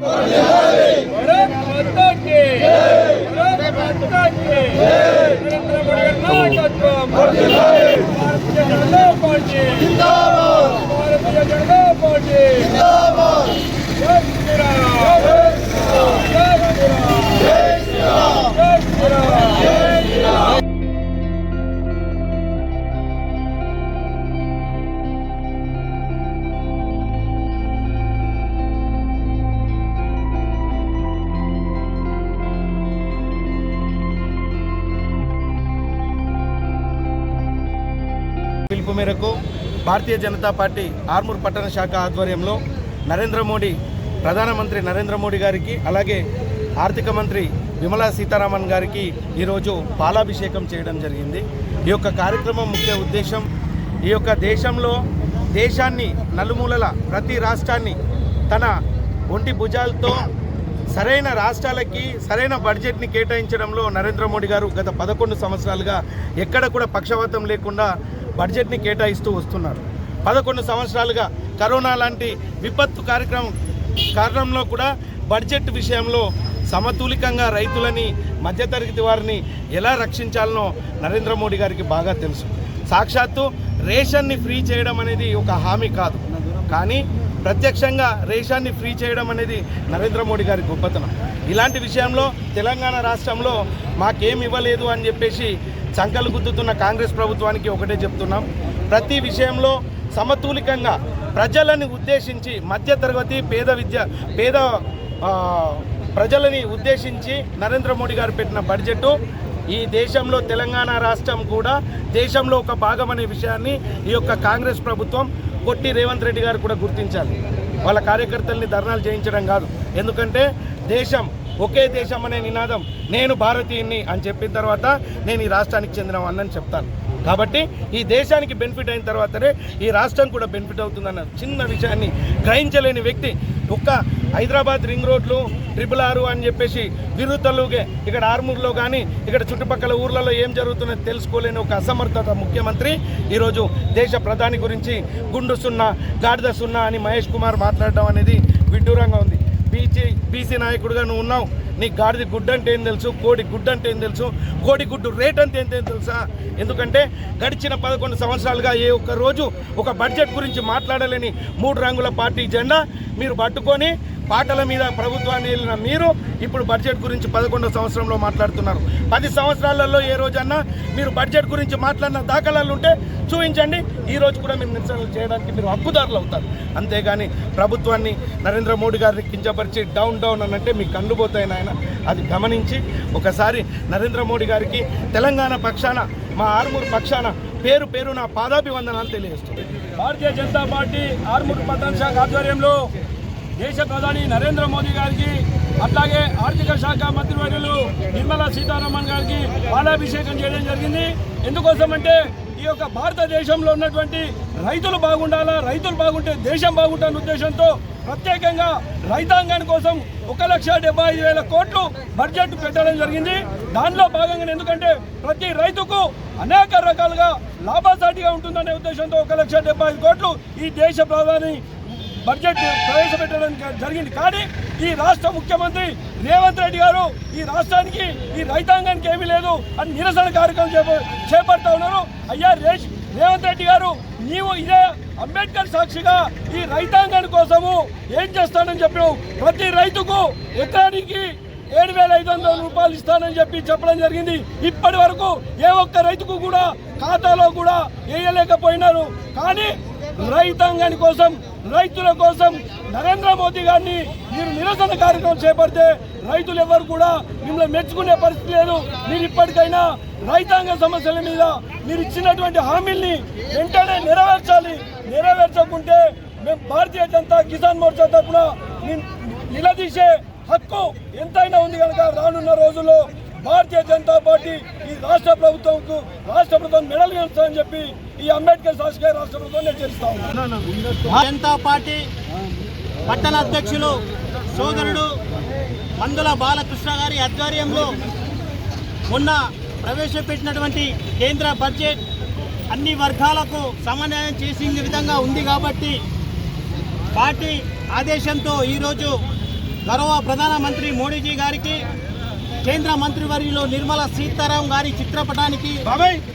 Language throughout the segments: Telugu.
Oh, yeah. మేరకు భారతీయ జనతా పార్టీ ఆర్మూర్ పట్టణ శాఖ ఆధ్వర్యంలో నరేంద్ర మోడీ ప్రధానమంత్రి నరేంద్ర మోడీ గారికి అలాగే ఆర్థిక మంత్రి విమలా సీతారామన్ గారికి ఈరోజు పాలాభిషేకం చేయడం జరిగింది. ఈ యొక్క కార్యక్రమం ముఖ్య ఉద్దేశం ఈ యొక్క దేశంలో దేశాన్ని నలుమూలల ప్రతి రాష్ట్రాన్ని తన ఒంటి భుజాలతో సరైన రాష్ట్రాలకి సరైన బడ్జెట్ని కేటాయించడంలో నరేంద్ర మోడీ గారు గత పదకొండు సంవత్సరాలుగా ఎక్కడ కూడా పక్షవాతం లేకుండా బడ్జెట్ని కేటాయిస్తూ వస్తున్నారు. పదకొండు సంవత్సరాలుగా కరోనా లాంటి విపత్తు కార్యక్రమం కారణంలో కూడా బడ్జెట్ విషయంలో సమతులికంగా రైతులని మధ్యతరగతి వారిని ఎలా రక్షించాలనో నరేంద్ర మోడీ గారికి బాగా తెలుసు. సాక్షాత్తు రేషన్ని ఫ్రీ చేయడం అనేది ఒక హామీ కాదు. కానీ ప్రత్యక్షంగా రేషాన్ని ఫ్రీ చేయడం అనేది నరేంద్ర మోడీ గారి గొప్పతనం. ఇలాంటి విషయంలో తెలంగాణ రాష్ట్రంలో మాకేమి ఇవ్వలేదు అని చెప్పేసి సంకలు గుద్దుతున్న కాంగ్రెస్ ప్రభుత్వానికి ఒకటే చెప్తున్నాం. ప్రతి విషయంలో సమతులికంగా ప్రజలని ఉద్దేశించి మధ్యతరగతి పేద విద్య పేద ప్రజలని ఉద్దేశించి నరేంద్ర మోడీ గారు పెట్టిన బడ్జెట్ ఈ దేశంలో తెలంగాణ రాష్ట్రం కూడా దేశంలో ఒక భాగం అనే విషయాన్ని ఈ యొక్క కాంగ్రెస్ ప్రభుత్వం కొట్టి రేవంత్ రెడ్డి గారు కూడా గుర్తించాలి. వాళ్ళ కార్యకర్తల్ని ధర్నాలు చేయించడం కాదు. ఎందుకంటే దేశం ఒకే దేశం అనే నినాదం నేను భారతీయుని అని చెప్పిన తర్వాత నేను ఈ రాష్ట్రానికి చెందిన అన్నని చెప్తాను. కాబట్టి ఈ దేశానికి బెనిఫిట్ అయిన తర్వాతనే ఈ రాష్ట్రం కూడా బెనిఫిట్ అవుతుందన్న చిన్న విషయాన్ని గ్రహించలేని వ్యక్తి ఒక్క హైదరాబాద్ రింగ్ రోడ్లు ట్రిపుల్ ఆరు అని చెప్పేసి విరుతలుగే ఇక్కడ ఆర్మూర్లో కానీ ఇక్కడ చుట్టుపక్కల ఊర్లలో ఏం జరుగుతుందో తెలుసుకోలేని ఒక అసమర్థత ముఖ్యమంత్రి ఈరోజు దేశ ప్రధాని గురించి గుండు సున్నా గాడిద సున్నా అని మహేష్ కుమార్ మాట్లాడడం అనేది విడ్డూరంగా ఉంది. బీసీ నాయకుడిగా నువ్వు ఉన్నావు. నీ గాడిది గుడ్డు అంటే ఏం తెలుసు? కోడి గుడ్డు అంటే ఏం తెలుసు? కోడి గుడ్డు రేట్ అంటే ఏం తెలుసా? ఎందుకంటే గడిచిన పదకొండు సంవత్సరాలుగా ఏ ఒక్క రోజు ఒక బడ్జెట్ గురించి మాట్లాడలేని మూడు రంగుల పార్టీ జెండా మీరు పట్టుకొని పాటల మీద ప్రభుత్వాన్ని వెళ్ళిన మీరు ఇప్పుడు బడ్జెట్ గురించి పదకొండో సంవత్సరంలో మాట్లాడుతున్నారు. పది సంవత్సరాలలో ఏ రోజన్నా మీరు బడ్జెట్ గురించి మాట్లాడిన దాఖలాలు ఉంటే చూపించండి. ఈ రోజు కూడా మీరు నిరసనలు చేయడానికి మీరు హక్కుదారులు అవుతారు. అంతేగాని ప్రభుత్వాన్ని నరేంద్ర మోడీ గారిని కించపరిచి డౌన్ డౌన్ అని అంటే మీకు కళ్ళు పోతాయి నాయన. అది గమనించి ఒకసారి నరేంద్ర మోడీ గారికి తెలంగాణ పక్షాన మా ఆర్మూర్ పక్షాన పేరు పేరు నా పాదాభివందనాలు తెలియజేస్తుంది భారతీయ జనతా పార్టీ ఆర్మూర్ పట్టణ శాఖ ఆధ్వర్యంలో దేశ ప్రధాని నరేంద్ర మోదీ గారికి అట్లాగే ఆర్థిక శాఖ మంత్రివర్యులు నిర్మలా సీతారామన్ గారికి పాలాభిషేకం చేయడం జరిగింది. ఎందుకోసం అంటే ఈ యొక్క భారతదేశంలో ఉన్నటువంటి రైతులు బాగుండాలా రైతులు బాగుంటే దేశం బాగుంటాలనే ఉద్దేశంతో ప్రత్యేకంగా రైతాంగం కోసం ఒక లక్ష డెబ్బై ఐదు వేల కోట్లు బడ్జెట్ పెట్టడం జరిగింది. దానిలో భాగంగా ఎందుకంటే ప్రతి రైతుకు అనేక రకాలుగా లాభసాటిగా ఉంటుందనే ఉద్దేశంతో ఒక లక్ష డెబ్బై ఐదు కోట్లు ఈ దేశ ప్రధాని బడ్జెట్ ప్రవేశపెట్టడం జరిగింది. కానీ ఈ రాష్ట్ర ముఖ్యమంత్రి రేవంత్ రెడ్డి గారు ఈ రాష్ట్రానికి ఈ రైతాంగానికి ఏమీ లేదు అని నిరసన కార్యక్రమం చేప చేపడతా ఉన్నారు. అయ్యా రేష్ రేవంత్ రెడ్డి గారు నీవు ఇదే అంబేద్కర్ సాక్షిగా ఈ రైతాంగాని కోసము ఏం చేస్తానని చెప్పినావు ప్రతి రైతుకు ఎకరానికి ఏడు వేల ఐదు వందల రూపాయలు ఇస్తానని చెప్పి చెప్పడం జరిగింది. ఇప్పటి వరకు ఏ ఒక్క రైతుకు కూడా ఖాతాలో కూడా వేయలేకపోయినారు కానీ రైతాంగాని కోసం రైతుల కోసం నరేంద్ర మోదీ గారిని మీరు నిరసన కార్యక్రమం చేపడితే రైతులు ఎవరు కూడా మిమ్మల్ని మెచ్చుకునే పరిస్థితి లేదు. మీరు ఇప్పటికైనా రైతాంగ సమస్యల మీద మీరు ఇచ్చినటువంటి హామీల్ని వెంటనే నెరవేర్చాలి. నెరవేర్చకుంటే మేము భారతీయ జనతా కిసాన్ మోర్చా తరఫున నిలదీసే హక్కు ఎంతైనా ఉంది కనుక రానున్న రోజుల్లో భారతీయ జనతా పార్టీ ఈ రాష్ట్ర ప్రభుత్వంకు రాష్ట్ర ప్రభుత్వం మెడల్ అని చెప్పి ఈ అంబేద్కర్ శాసక రాష్ట్ర ప్రభుత్వం హెచ్చరిస్తా జనతా పార్టీ పట్టణ అధ్యక్షులు సోదరుడు మందుల బాలకృష్ణ గారి ఆధ్వర్యంలో మొన్న ప్రవేశపెట్టినటువంటి కేంద్ర బడ్జెట్ అన్ని వర్గాలకు సమన్వయం చేసిన విధంగా ఉంది కాబట్టి పార్టీ ఆదేశంతో ఈరోజు గౌరవ ప్రధానమంత్రి మోడీజీ గారికి కేంద్ర మంత్రివర్యులు నిర్మలా సీతారాం గారి చిత్రపటానికి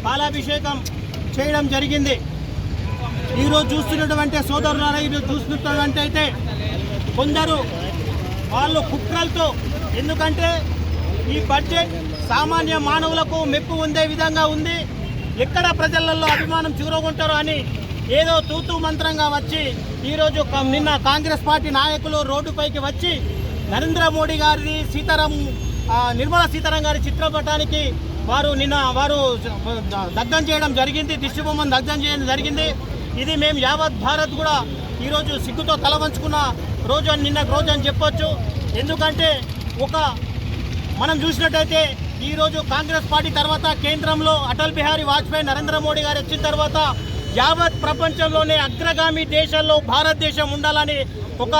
పాలాభిషేకం చేయడం జరిగింది. ఈరోజు చూస్తున్నటువంటి సోదరులారా ఈరోజు చూస్తున్నటువంటి అయితే కొందరు వాళ్ళు కుట్రలతో ఎందుకంటే ఈ బడ్జెట్ సామాన్య మానవులకు మెప్పు ఉండే విధంగా ఉంది. ఎక్కడ ప్రజలలో అభిమానం చూరగొంటారో అని ఏదో తూతూ మంత్రంగా వచ్చి ఈరోజు నిన్న కాంగ్రెస్ పార్టీ నాయకులు రోడ్డుపైకి వచ్చి నరేంద్ర మోడీ గారిది సీతారాం నిర్మలా సీతారాం గారి చిత్రపటానికి వారు నిన్న వారు దగ్ధం చేయడం జరిగింది దిష్టిబొమ్మను దగ్ధం చేయడం జరిగింది. ఇది మేము యావత్ భారత్ కూడా ఈరోజు సిగ్గుతో తల వంచుకున్న రోజు అని నిన్న రోజు అని చెప్పొచ్చు. ఎందుకంటే ఒక మనం చూసినట్టయితే ఈరోజు కాంగ్రెస్ పార్టీ తర్వాత కేంద్రంలో అటల్ బిహారీ వాజ్పేయి నరేంద్ర మోడీ గారు వచ్చిన తర్వాత యావత్ ప్రపంచంలోనే అగ్రగామి దేశాల్లో భారతదేశం ఉండాలని ఒక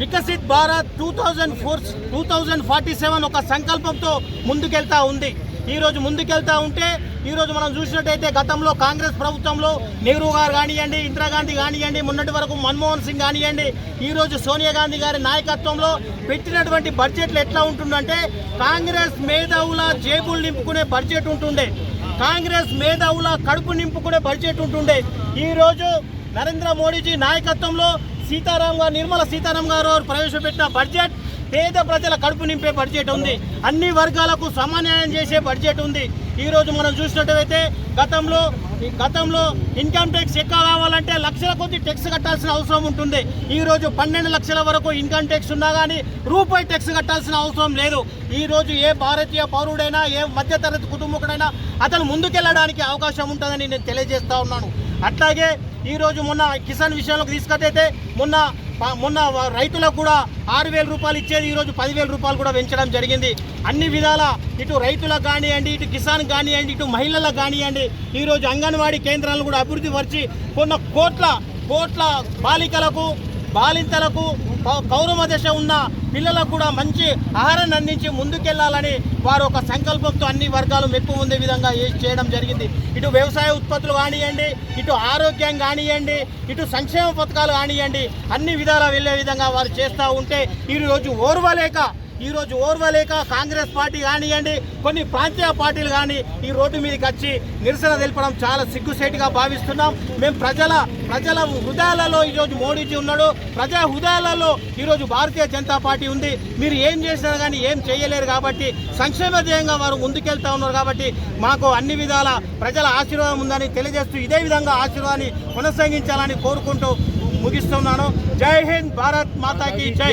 Viksit Bharat two thousand four two thousand forty seven ఒక సంకల్పంతో ముందుకెళ్తా ఉంది. ఈరోజు ముందుకెళ్తా ఉంటే ఈరోజు మనం చూసినట్టయితే గతంలో కాంగ్రెస్ ప్రభుత్వంలో నెహ్రూ గారు కానివ్వండి ఇందిరాగాంధీ కానివ్వండి మొన్నటి వరకు మన్మోహన్ సింగ్ కానివ్వండి ఈరోజు సోనియా గాంధీ గారి నాయకత్వంలో పెట్టినటువంటి బడ్జెట్లు ఎట్లా ఉంటుందంటే కాంగ్రెస్ మేధావుల జేబులు నింపుకునే బడ్జెట్ ఉంటుండే. కాంగ్రెస్ మేధావుల కడుపు నింపుకునే బడ్జెట్ ఉంటుండే. ఈరోజు నరేంద్ర మోడీజీ నాయకత్వంలో సీతారాం గారు నిర్మల సీతారాం గారు ప్రవేశపెట్టిన బడ్జెట్? పేద ప్రజల కడుపు నింపే బడ్జెట్ ఉంది. అన్ని వర్గాలకు సమన్యాయం చేసే బడ్జెట్ ఉంది. ఈరోజు మనం చూసినట్టయితే గతంలో గతంలో ఇన్కమ్ ట్యాక్స్ ఎక్కువ కావాలంటే లక్షల కొద్ది ట్యాక్స్ కట్టాల్సిన అవసరం ఉంటుంది. ఈరోజు పన్నెండు లక్షల వరకు ఇన్కమ్ ట్యాక్స్ ఉన్నా కానీ రూపాయి ట్యాక్స్ కట్టాల్సిన అవసరం లేదు. ఈరోజు ఏ భారతీయ పౌరుడైనా ఏ మధ్యతరగతి కుటుంబకుడైనా అతను ముందుకెళ్ళడానికి అవకాశం ఉంటుందని నేను తెలియజేస్తా ఉన్నాను. అట్లాగే ఈరోజు మొన్న కిసాన్ విషయంలోకి తీసుకొట్టయితే మొన్న మొన్న రైతులకు కూడా ఆరు వేల రూపాయలు ఇచ్చేది ఈరోజు పదివేల రూపాయలు కూడా పెంచడం జరిగింది. అన్ని విధాల ఇటు రైతులకు కానివ్వండి ఇటు కిసాన్ కానివ్వండి ఇటు మహిళలకు కానివ్వండి ఈరోజు అంగన్వాడీ కేంద్రాలను కూడా అభివృద్ధి పరిచి కొన్న కోట్ల కోట్ల బాలికలకు బాలింతలకు కౌరవ దశ ఉన్న పిల్లలకు కూడా మంచి ఆహారాన్ని అందించి ముందుకెళ్ళాలని వారు ఒక సంకల్పంతో అన్ని వర్గాలు మెప్పు ఉండే విధంగా చేయడం జరిగింది. ఇటు వ్యవసాయ ఉత్పత్తులు కానివ్వండి ఇటు ఆరోగ్యం కానివ్వండి ఇటు సంక్షేమ పథకాలు కానివ్వండి అన్ని విధాలా వెళ్ళే విధంగా వారు చేస్తూ ఉంటే ఈరోజు ఓర్వలేక ఈరోజు ఓర్వలేక కాంగ్రెస్ పార్టీ కానివ్వండి కొన్ని ప్రాంతీయ పార్టీలు కానీ ఈ రోడ్డు మీదకి వచ్చి నిరసన తెలపడం చాలా సిగ్గుసేటుగా భావిస్తున్నాం. మేము ప్రజల ప్రజల హృదయాలలో ఈరోజు మోడీజీ ఉన్నాడు. ప్రజా హృదయాలలో ఈరోజు భారతీయ జనతా పార్టీ ఉంది. మీరు ఏం చేసినా కానీ ఏం చేయలేరు కాబట్టి సంక్షేమ ధ్యేయంగా వారు ముందుకెళ్తా ఉన్నారు కాబట్టి మాకు అన్ని విధాల ప్రజల ఆశీర్వాదం ఉందని తెలియజేస్తూ ఇదే విధంగా ఆశీర్వాదాన్ని కొనసాగించాలని కోరుకుంటూ ముగిస్తున్నాను. జై హింద్ భారత్ మాతాకి జై.